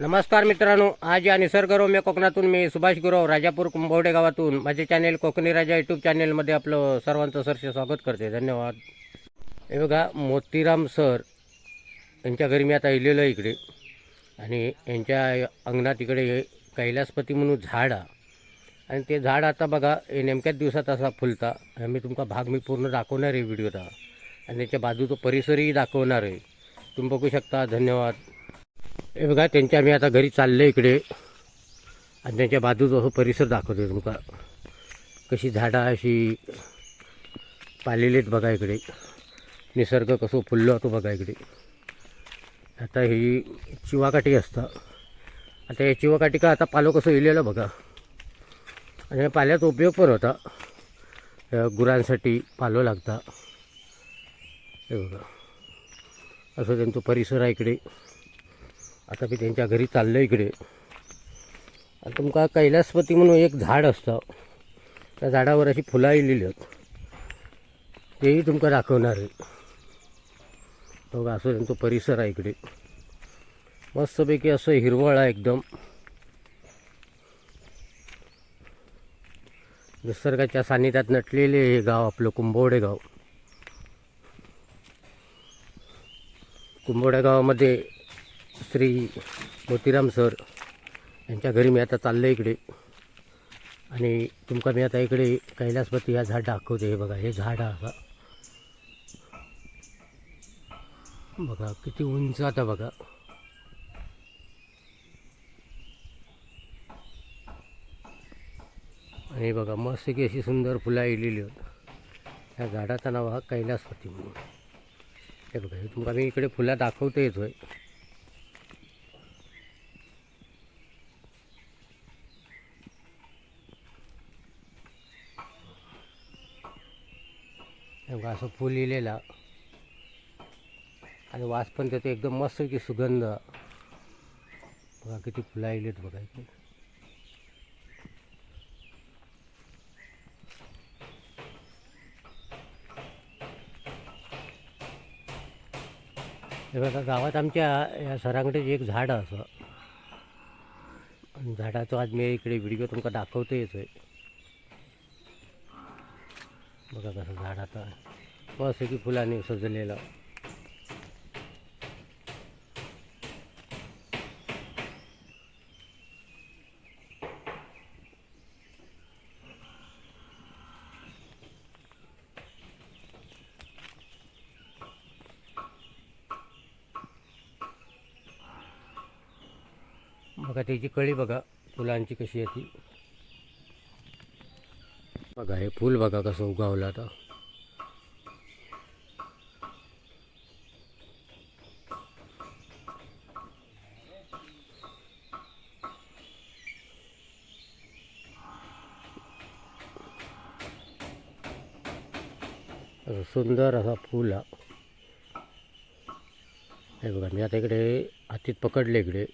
नमस्कार मित्रांनो आज या निसर्गरम्य कोकणातून मी सुभाष गुरव राजापूर कुंभवडे गावातून माझे चॅनेल कोकणी राजा यूट्यूब चॅनेलमध्ये आपलं सर्वांचं सरसे स्वागत करते. धन्यवाद. हे बघा मोतीराम सर यांच्या घरी मी आता इलेलो आहे इकडे. आणि यांच्या अंगणात इकडे हे कैलासपती म्हणून झाड आहे. आणि ते झाड आता बघा हे नेमक्याच दिवसात असा फुलता. आणि मी तुमका भाग मी पूर्ण दाखवणार आहे व्हिडिओचा. आणि त्याच्या बाजूचा परिसरही दाखवणार आहे. तुम्ही बघू शकता धन्यवाद. हे बघा त्यांच्या आम्ही आता घरी चालले इकडे. आणि त्यांच्या बाजूचा असं परिसर दाखवतो तुमका कशी झाडं अशी पालेली आहेत बघा इकडे. निसर्ग कसं फुललो होतो बघा इकडे. आता ही चिवाकाठी असतं. आता या चिवाकाठी का आता पालो कसं इलेलं बघा. आणि या पाल्याचा उपयोग पण होता. गुरांसाठी पालो लागता. हे बघा. असं त्यांचं परिसर आहे इकडे. आता मी त्यांच्या घरी चाललो इकडे. आणि तुमका कैलासपती म्हणून एक झाड असतं. त्या झाडावर अशी फुलं येलेली आहेत. तेही तुमका दाखवणार आहे. बघा असं त्यांचा परिसर आहे इकडे. मस्तपैकी असं हिरवळ आहे एकदम. निसर्गाच्या सानिध्यात नटलेले हे गाव आपलं कुंभोडे गाव. कुंभवडे गावामध्ये श्री मोतीराम सर यांच्या घरी मी आता चाललो इकडे. आणि तुमका मी आता इकडे कैलासपती या झाड दाखवते. हे बघा हे झाड बघा. बघा किती उंच आता बघा. आणि बघा मस्त की अशी सुंदर फुलं येलेली होत या झाडाचं नाव हा कैलासपती म्हणून. हे बघा हे तुमका मी इकडे फुलं दाखवते येतोय असं फुल लिहिलेला. आणि वास पण त्याचं एकदम मस्त की सुगंध. बघा किती फुलं येलेत बघा इथे. हे बघा गावात आमच्या या सरांकडेच एक झाड असं. आणि झाडाचं आज मी इकडे व्हिडिओ तुमका दाखवतो येतोय बघा कसं झाड आता. की फुलांनी सजलेलं. बघा त्याची कळी बघा फुलांची कशी आहे ती. बघा हे फूल बघा कसं उगावलं आता. सुंदर असा फूल हा हे बघा मी आता इकडे हातीत पकडले इकडे.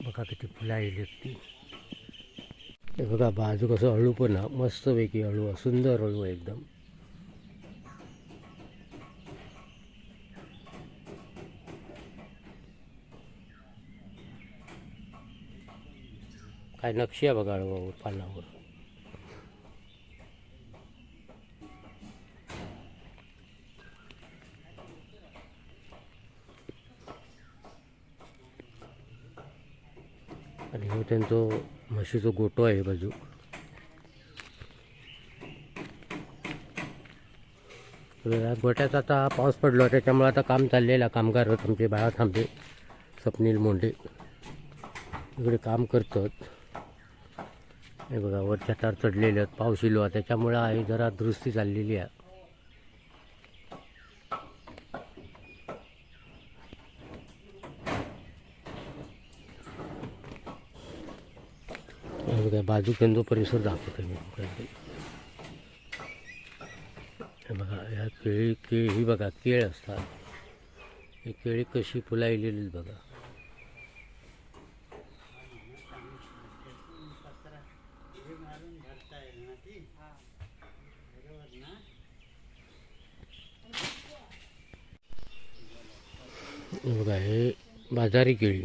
बघा किती फुलं येईल ती. हे बघा बाजू कसं हळू पण हा मस्तपैकी हळू सुंदर हळू एकदम. काय नक्षी आहे बघा अळूवर पानावर. आणि हो त्यांचं म्हशीचं गोटो आहे बाजू. या गोट्याचा आता पाऊस पडलो त्याच्यामुळे आता काम चाललेलं आहे. कामगार आहेत आमचे बाळा थांबे स्वप्नील मोंडे इकडे काम करतात. हे बघा वरच्या तार चढलेले आहेत पाऊस इलो आहे. त्याच्यामुळं आहे जरा दुरुस्ती चाललेली आहे. बघा बाजू केंद्र परिसर दाखवतो मी हे बघा ह्या केळी केळी ही बघा केळ असतात. ही केळी कशी फुलायलेली बघा. हे बघा हे बाजारी केळी.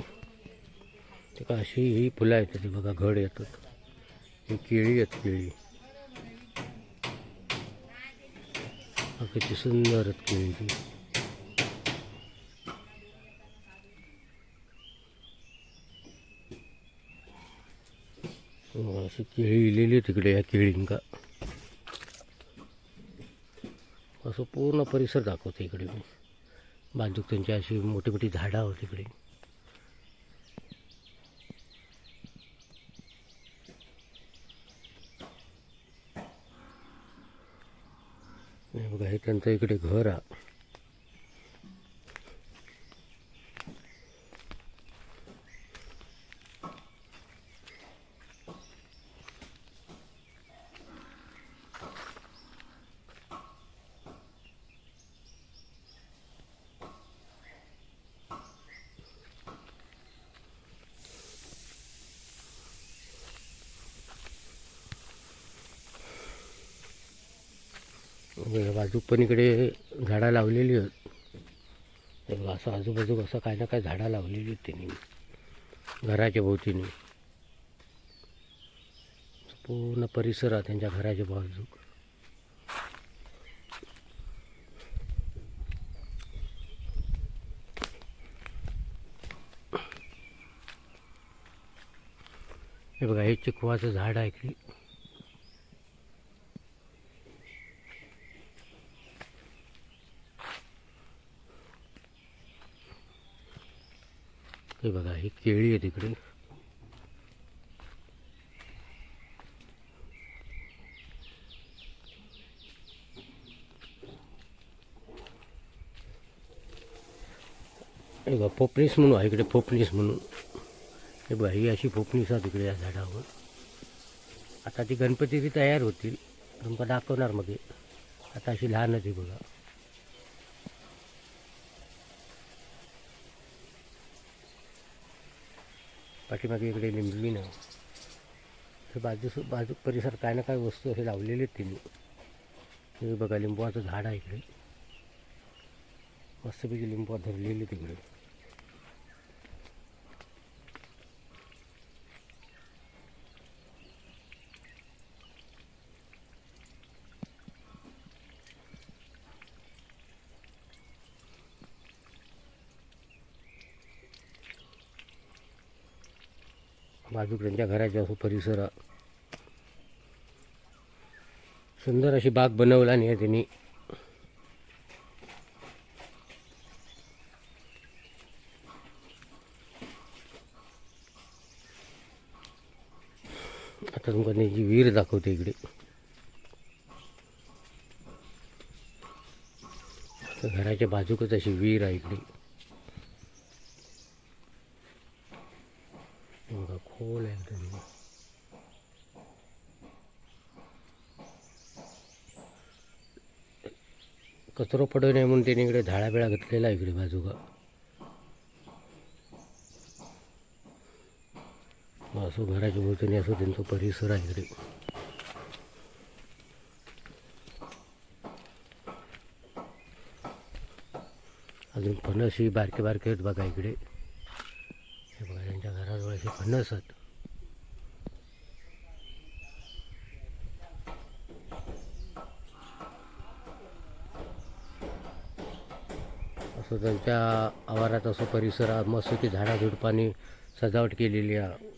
ते का अशी ही फुलं आहेत ते बघा घड येतात. ही केळी आहेत केळी. किती सुंदर आहेत केळी ती. हो, अशी केळी इलेली तिकडे या केळींका. असं पूर्ण परिसर दाखवते इकडे मी. बांधूक त्यांची अशी मोठी मोठी झाडं आहोत तिकडे. बघा हे त्यांचं इकडे घर आहे. बाजू बाजूक पण इकडे झाडं लावलेली आहेत. असं आजूबाजू असं काय ना काय झाडं लावलेली आहेत त्यांनी. घराच्या भोवतीने. पूर्ण परिसर आहे त्यांच्या घराच्या बाजूक हे बघा हे चिकवाचं झाड आहे इकडे. हे बघा ही केळी आहे तिकडे. हे बघा पोपणीस म्हणून आहे इकडे पोपणीस म्हणून. हे बघा ही अशी पोपणीस आहे तिकडे या झाडावर. आता ती गणपती बी तयार होतील तुमका दाखवणार मग आता अशी लहान आहे बघा. पाठीमागे इकडे लिंबली ना हे बाजू बाजू परिसर काय ना काय वस्तू असे लावलेले आहेत त्यांनी. हे बघा लिंबूचं झाड आहे इकडे. मस्तपैकी लिंबू धरलेली तिकडे. बाजूक त्यांच्या घराच्या असो परिसर सुंदर अशी बाग बनवला नाही त्यांनी. आता तुमका त्यांची विहीर दाखवते इकडे. घराच्या बाजूकच अशी विहीर आहे इकडे. हे कचरो पडू नये म्हणून त्याने इकडे झाडा बिळा घातलेला आहे इकडे बाजूगा असं घराच्या भोवतीने असो त्यांचा परिसर आहे इकडे. अजून फणस ही बारके बारके आहेत बघा इकडे. हे बघा त्यांच्या घराजवळ असे फणस आहेत. असं त्यांच्या आवारात असं परिसरात मस्त की झाडाझुडपाने सजावट केलेली आहे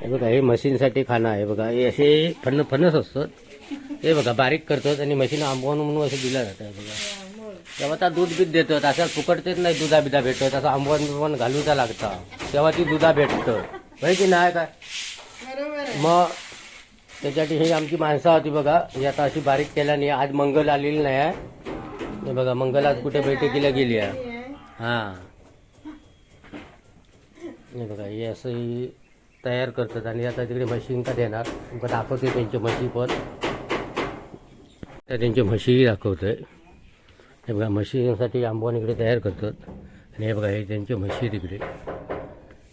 हे बघा हे मशीनसाठी खाणं आहे बघा. हे असे फन्न फणस असतात. हे बघा बारीक करतात आणि मशीन आंबवून म्हणून असं दिलं जातं हे बघा. तेव्हा त्या दूध बीत देतात असं फुकटतेच नाही दुधा बिधा भेटत असं आंबवण बिंबवण घालूचा लागता तेव्हा ती दुधा भेटतं. माहिती नाही काय? मग त्याच्यासाठी ही आमची माणसं होती बघा. ही आता अशी बारीक केल्याने आज मंगल आलेली नाही आहे. हे बघा मंगल आज कुठे बैठकीला गेली आहे. हां. हे बघा हे असं तयार करतात आणि आता तिकडे मशीन का देणार? तुमका दाखवते त्यांच्या म्हशी पण. तर त्यांची म्हशीही दाखवतोय. हे बघा म्हशीसाठी आंबवण इकडे तयार करतात. आणि हे बघा हे त्यांची म्हशी तिकडे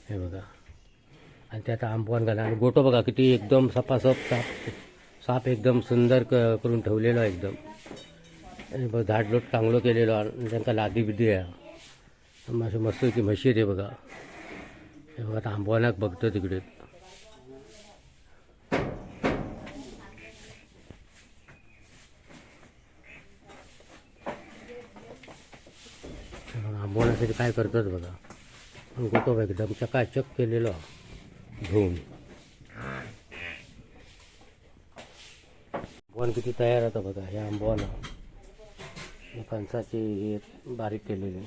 हे बघा. आणि त्यात आता आंबवण घाला. आणि गोटो बघा किती एकदम सफासफ साप. साप एकदम सुंदर क करून ठेवलेलो आहे एकदम. आणि बघ झाडलोट चांगलं केलेलो आणि त्यांना लादी बिदी आहे. अशी मस्त की म्हशी आहे बघा. हे बघा आता बघतो तिकडे. आंबवण्यासाठी काय करतात बघा. पण गोटो एकदम चकाचक केलेलं धुवून आंबवण किती तयार होतं बघा हे आंबवणं. कणसाची हे बारीक केलेली.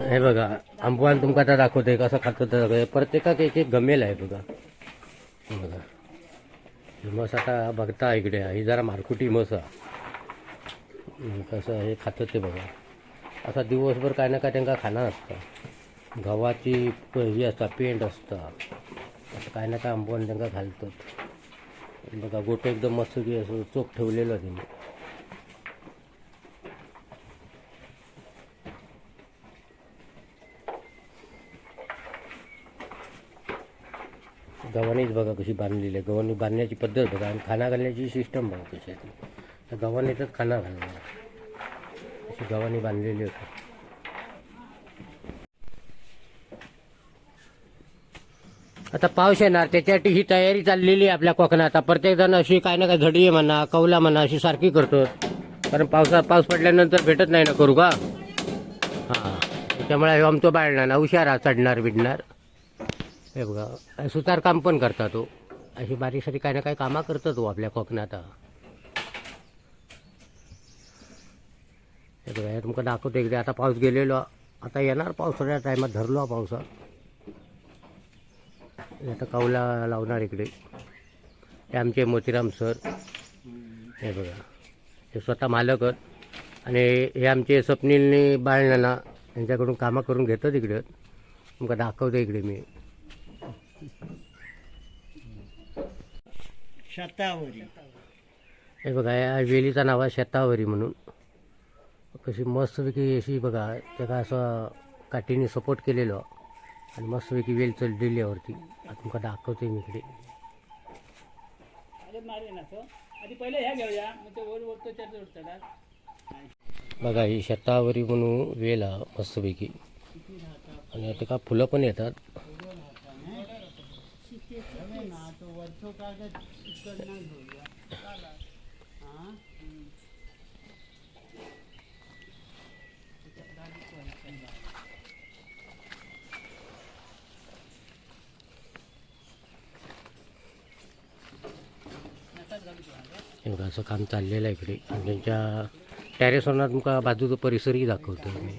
हे बघा आंबवान तुमका आता दाखवते कसं खातो तर प्रत्येकाक एक एक गमेल आहे बघा. बघा. ही म्हस आता बघता इकडे. ही जरा मारकुटी म्हस कसं हे खातं ते बघा. असा दिवसभर काय ना काय त्यांना खाणं असतं. गव्हाची ही असता पेंट असतं असं काय ना काय आंबवण त्यांना घालतात. बघा गोटं एकदम मस्त असं चोख ठेवलेलं त्यांनी. गव्हाणीच बघा कशी बांधलेली आहे. गव्हाणी बांधण्याची पद्धत बघा आणि खाना घालण्याची सिस्टम बघा कशी आहे तर गव्हाणीतच खाना घालणार. अशी गव्हाणी बांधलेली होती. आता पाऊस येणार त्याच्यासाठी ही तयारी चाललेली आहे आपल्या कोकणात. आता प्रत्येक जण अशी काय ना काय झडी म्हणा कौला म्हणा अशी सारखी करतो. कारण पावसात पाऊस पडल्यानंतर भेटत नाही ना करू का? हां. त्यामुळे हे आमचं बाळणार ना हुशार चढणार बिडणार. हे बघा सुतार काम पण करता तो. अशी बारीकसाठी काही ना काही कामं करतो तो आपल्या कोकणात. हे बघा हे तुमका दाखवतो एकदा. आता पाऊस गेलेलो. आता येणार पावसाच्या टायमात धरलो हा पावसा आता कौला लावणार इकडे. हे आमचे मोतीराम सर. हे बघा हे स्वतः मालकच आणि हे आमचे स्वप्नीलने बाळणाना यांच्याकडून कामं करून घेतो इकडे. तुमका दाखवतो इकडे मी. शतावरी. हे बघा या वेलीचं नाव आहे शेतावरी म्हणून. कशी मस्तपैकी अशी बघा त्याला असं काठीने सपोर्ट केलेलं. आणि मस्तपैकी वेल चढलेली आहे वरती आता तुमका दाखवते मी इकडे. बघा ही शेतावरी म्हणून वेल हा मस्तपैकी. आणि त्याला फुलं पण येतात. घेऊया. हा? असं काम चाललेलं आहे इकडे. आणि त्यांच्या टॅरेसवरनं तुमका बाजूचा परिसरही दाखवतो मी.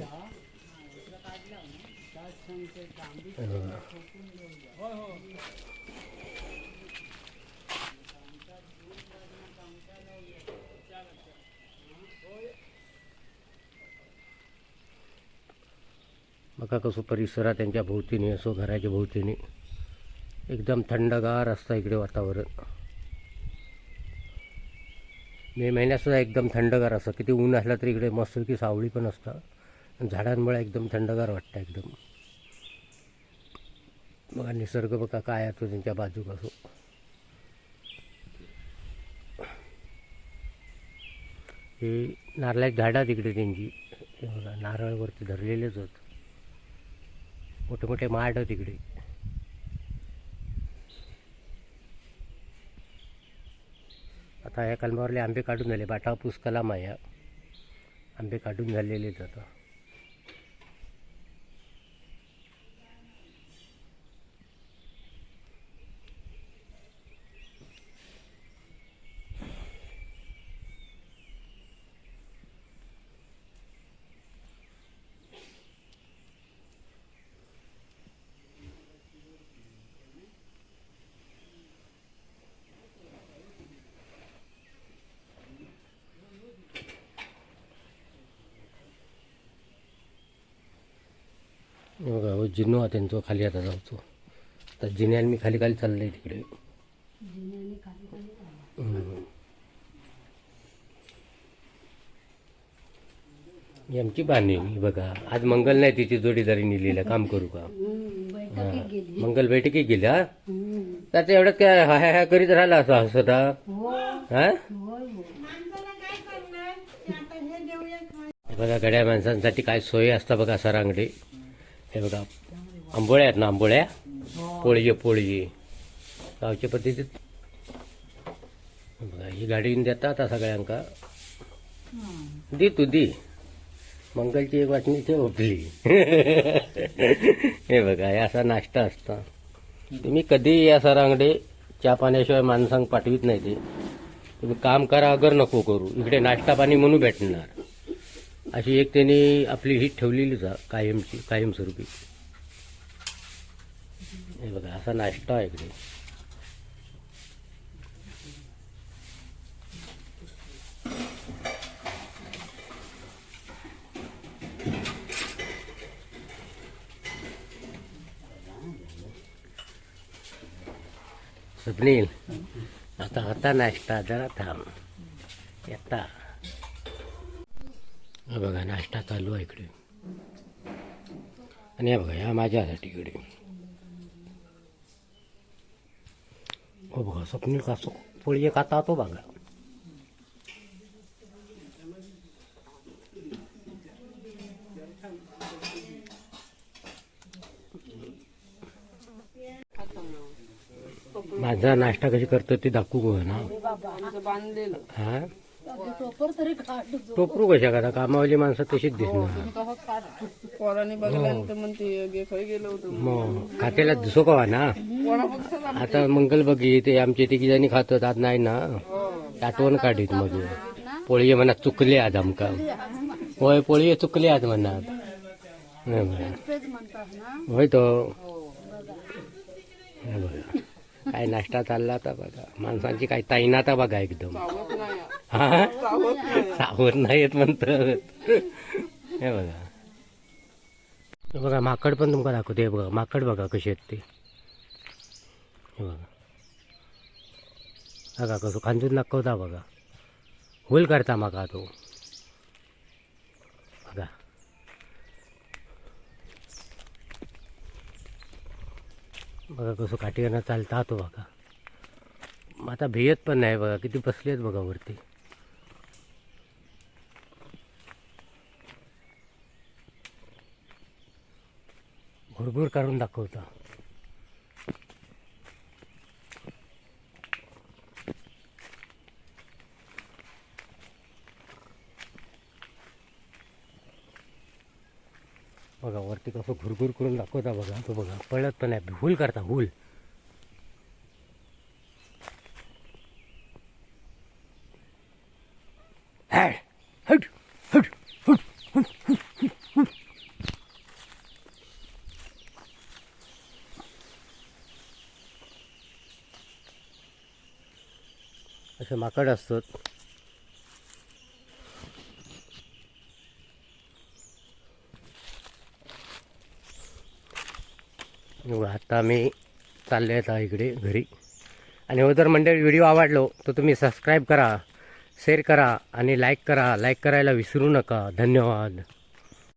बघा कसं परिसर आहे त्यांच्या भोवतीने असो घराच्या भोवतीने. एकदम थंडगार असतं इकडे वातावरण. मे महिन्यात सुद्धा एकदम थंडगार असतं. किती ऊन असलं तरी इकडे मस्तपैकी सावळी पण असतं. आणि झाडांमुळे एकदम थंडगार वाटतं एकदम. बघा निसर्ग बघा काय आहे त्यांच्या बाजूक असो हे नारळाची झाडं तिकडे त्यांची. बघा नारळवरती धरलेलेच होत मोठे मोठे माड तिकडे आता या कलमावरले आंबे काढून झाले. बाटापूस कलाम आहे आंबे काढून झालेलेच आता. जिनो हा त्यांचो खाली आता जाऊचो. तर जिन्यान मी खाली खाली चाललंय तिकडे. हम्म. ही आमची बाणी बघा आज मंगल नाही तिची जोडीदारी नेलेलं काम करू का? हा. मंगल बैठकी गेली हा? त्याच्या एवढ्यात काय हा हा हा करीत राहिला असं हसत हा? हा? हे बघा गड्या माणसांसाठी काय सोयी असतात बघा सरांगडे. हे बघा. आंबोळ्या आहेत ना आंबोळ्या? पोळी पोळी गावच्या पद्धतीत बघा ही गाडी देता आता सगळ्यांका. दी तू दी. मंगलची एक वाटणी ते आपली. हे बघा हे असा नाश्ता असता. तुम्ही कधी या सरांकडे चहा पाण्याशिवाय माणसांक पाठवित नाही ते. तुम्ही काम करा अगर नको करू. इकडे नाश्ता पाणी म्हणून भेटणार. अशी एक त्यांनी आपली ही ठेवलेलीच आहे कायमची कायमस्वरूपी. हे बघा असा नाश्ता आहे इकडे. स्वप्नील आता होता नाश्ता जरा थांब. येता. हा बघा नाश्ता चालू आहे इकडे. आणि हे बघा ह्या माझ्यासाठी इकडे. हो बघा स्वप्नील कासो पोळी एक आता तो बघा. माझा नाश्ता कशी करतो ते दाखवू गो ना? हा? टोपरू कशा करा? कामावाली माणसं तशीच दिसणार. पोरांनी बघल्यानंतर म्हणते गे खय गेलो होतो. मग खात्याला दिसो का ना आता मंगल बघी ते आमचे तिघी जणी खातात आज नाही ना? आठवण काढीत मग. पोळी म्हणा चुकले आज आमका. होय पोळी चुकले आज म्हणा. होय तो. हे. बघा. काय नाश्ता चालला आता बघा. माणसांची काय ताईनाता बघा एकदम. हा सावध नाही येत म्हणत हे बघा. हे बघा माकड पण तुमका दाखवते. हे बघा माकड बघा कशी आहेत ते. हे बघा. बघा कसं खांजून दाखवता बघा. होल करता माका तो? बघा. बघा कसं काठीनं चालता तो बघा. मग आता भियत पण नाही बघा. किती बसले आहेत बघा वरती. भुरभुर काढून दाखवता. बघा वरती कसं घुरघुर करून दाखवता बघा तो बघा पळत पण नाही हुल करता हुल हॅड, माकड असतात. आता मी चालले आता इकडे घरी. आणि हो जर मंडळी व्हिडिओ आवडलो तर तुम्ही सबस्क्राईब करा शेअर करा आणि लाईक करा. लाईक करायला विसरू नका. धन्यवाद.